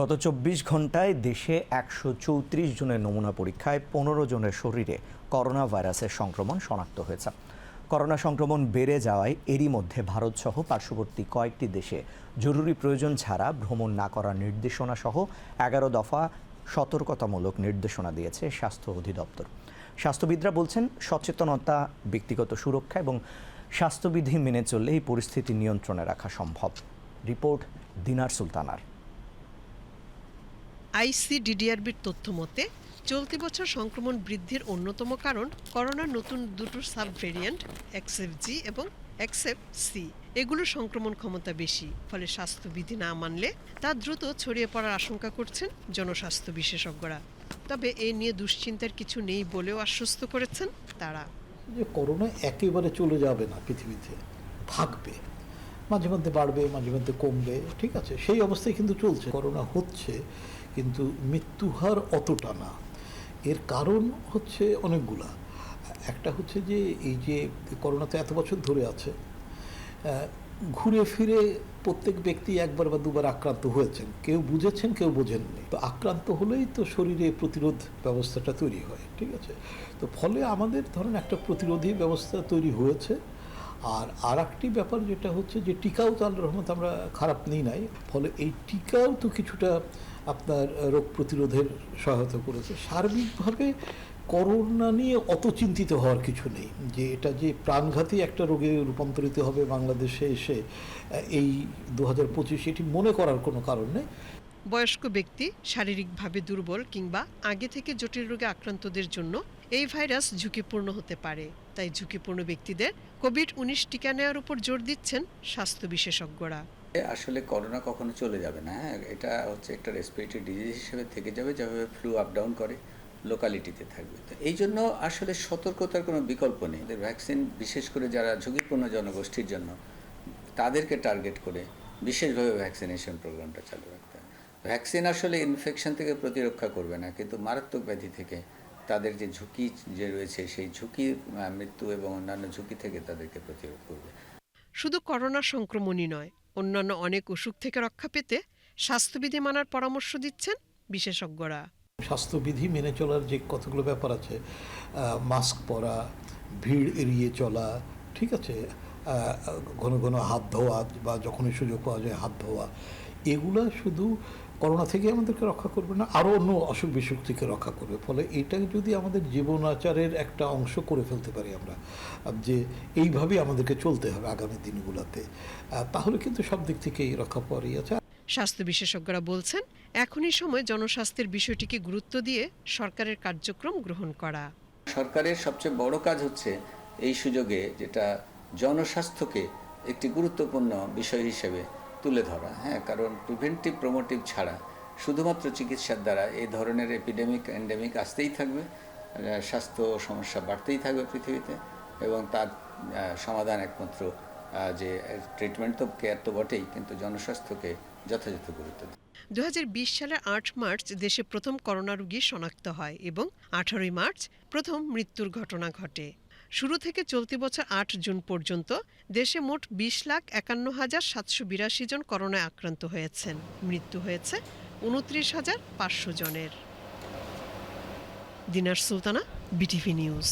গত চব্বিশ ঘন্টায় দেশে একশো চৌত্রিশ জনের নমুনা পরীক্ষায় পনেরো জনের শরীরে করোনা ভাইরাসের সংক্রমণ শনাক্ত হয়েছে। করোনা সংক্রমণ বেড়ে যাওয়ায় এরই মধ্যে ভারতসহ পার্শ্ববর্তী কয়েকটি দেশে জরুরি প্রয়োজন ছাড়া ভ্রমণ না করার নির্দেশনা সহ এগারো দফা সতর্কতামূলক নির্দেশনা দিয়েছে স্বাস্থ্য অধিদপ্তর। স্বাস্থ্যবিদরা বলছেন, সচেতনতা, ব্যক্তিগত সুরক্ষা এবং স্বাস্থ্যবিধি মেনে চললে এই পরিস্থিতি নিয়ন্ত্রণে রাখা সম্ভব। রিপোর্ট দিনার সুলতানার। আইসিডিডিআরবির তথ্য মতে, চলতি বছর সংক্রমণ বৃদ্ধির অন্যতম কারণ করোনার নতুন দুটো সাব ভেরিয়েন্ট এক্সএফ জি এবং এক্সএফ সি। এগুলোর সংক্রমণ ক্ষমতা বেশি, ফলে স্বাস্থ্যবিধি না মানলে তা দ্রুত ছড়িয়ে পড়ার আশঙ্কা করছেন জনস্বাস্থ্য বিশেষজ্ঞরা। তবে এ নিয়ে দুশ্চিন্তার কিছু নেই বলেও আশ্বস্ত করেছেন তারা। যে করোনা একেবারে চলে যাবে না পৃথিবীতে, থাকবে। মাঝে মধ্যে বাড়বে, মাঝে মধ্যে কমবে, ঠিক আছে? সেই অবস্থায় কিন্তু চলছে, করোনা হচ্ছে, কিন্তু মৃত্যু হার অতটা না। এর কারণ হচ্ছে অনেকগুলা। একটা হচ্ছে যে, এই যে করোনা তো এত বছর ধরে আছে ঘুরে ফিরে প্রত্যেক ব্যক্তি একবার বা দুবার আক্রান্ত হয়েছেন। কেউ বুঝেছেন, কেউ বোঝেননি। তো আক্রান্ত হলেই তো শরীরে প্রতিরোধ ব্যবস্থাটা তৈরি হয়, ঠিক আছে? তো ফলে আমাদের ধরেন একটা প্রতিরোধী ব্যবস্থা তৈরি হয়েছে। আর আর একটি ব্যাপার যেটা হচ্ছে যে টিকাও তো আল্লাহ রহমত আমরা খারাপ নেই নাই, ফলে এই টিকাও তো কিছুটা আপনার রোগ প্রতিরোধের সহায়তা করেছে। সার্বিকভাবে করোনা নিয়ে অত চিন্তিত হওয়ার কিছু নেই, যে এটা যে প্রাণঘাতী একটা রোগে রূপান্তরিত হবে বাংলাদেশে এসে, এই দু হাজার পঁচিশ এটি মনে করার কোনো কারণ নেই। বয়স্ক ব্যক্তি শারীরিকভাবে দুর্বল কিংবা আগে থেকে জটিল রোগে আক্রান্তদের জন্য এই ভাইরাস ঝুঁকিপূর্ণ হতে পারে। তাই ঝুঁকিপূর্ণ ব্যক্তিদের কোভিড উনিশ টিকা নেওয়ার উপর জোর দিচ্ছেন স্বাস্থ্য বিশেষজ্ঞরা। আসলে করোনা কখনো চলে যাবে না হ্যাঁ? এটা হচ্ছে একটা রেসপিরেটরি ডিজিজ হিসেবে থেকে যাবে, যেভাবে ফ্লু আপ ডাউন করে লোকালিটিতে থাকবে। তো এই জন্য আসলে সতর্কতার কোনো বিকল্প নেই। ভ্যাকসিন বিশেষ করে যারা ঝুঁকিপূর্ণ জনগোষ্ঠীর জন্য, তাদেরকে টার্গেট করে বিশেষভাবে ভ্যাকসিনেশন প্রোগ্রামটা চালু রাখতে ভ্যাকসিন আসলে ইনফেকশন থেকে প্রতিরক্ষা করবে না কিন্তু মারাত্মক ব্যাধি থেকে তাদের যে ঝুঁকি যে রয়েছে সেই ঝুঁকি মৃত্যু এবং অন্যান্য ঝুঁকি থেকে তাদেরকে প্রতিরোধ করবে। শুধু করোনা সংক্রমণই নয় অন্যান্য অনেক অসুখ থেকে রক্ষা পেতে স্বাস্থ্যবিধি মানার পরামর্শ দিচ্ছেন বিশেষজ্ঞরা। স্বাস্থ্যবিধি মেনে চলার যে কতগুলো ব্যাপার আছে মাস্ক পরা ভিড় এড়িয়ে চলা ঠিক আছে ঘন ঘন হাত ধোয়া বা যখনই সুযোগ পাওয়া যায় হাত ধোয়া এগুলা শুধু করোনা থেকে আমাদেরকে রক্ষা করবে না আরও অন্য অসুখ বিসুখ থেকে রক্ষা করবে। ফলে এটা যদি আমাদের জীবনাচারের একটা অংশ করে ফেলতে পারি আমরা যে এইভাবেই আমাদেরকে চলতে হবে আগামী দিনগুলোতে তাহলে কিন্তু সব দিক থেকেই রক্ষা পাওয়ারই আছে। স্বাস্থ্য বিশেষজ্ঞরা বলছেন এখনই সময় জনস্বাস্থ্যের বিষয়টিকে গুরুত্ব দিয়ে সরকারের কার্যক্রম গ্রহণ করা। সরকারের সবচেয়ে বড় কাজ হচ্ছে এই সুযোগে যেটা জনস্বাস্থ্যকে একটি গুরুত্বপূর্ণ বিষয় হিসেবে তুলে ধরা হ্যাঁ কারণ প্রিভেন্টিভ প্রমোটিভ ছাড়া শুধুমাত্র চিকিৎসার দ্বারা এই ধরনের এপিডেমিক এন্ডেমিক আসতেই থাকবে স্বাস্থ্য সমস্যা বাড়তেই থাকবে পৃথিবীতে এবং তার সমাধান একমাত্র যে ট্রিটমেন্ট তো কেয়ার তো বটেই, কিন্তু জনস্বাস্থ্যকে যথাযথ গুরুত্ব দেওয়া। দু সালের আট মার্চ দেশে প্রথম করোনা রোগী শনাক্ত হয় এবং আঠারোই মার্চ প্রথম মৃত্যুর ঘটনা ঘটে শুরু থেকে চলতি বছর আট জুন পর্যন্ত দেশে মোট বিশ লাখ একান্ন হাজার সাতশো বিরাশি জন করোনায় আক্রান্ত হয়েছেন। মৃত্যু হয়েছে উনত্রিশ হাজার পাঁচশো জনের। Dinar Sultana, BTV news.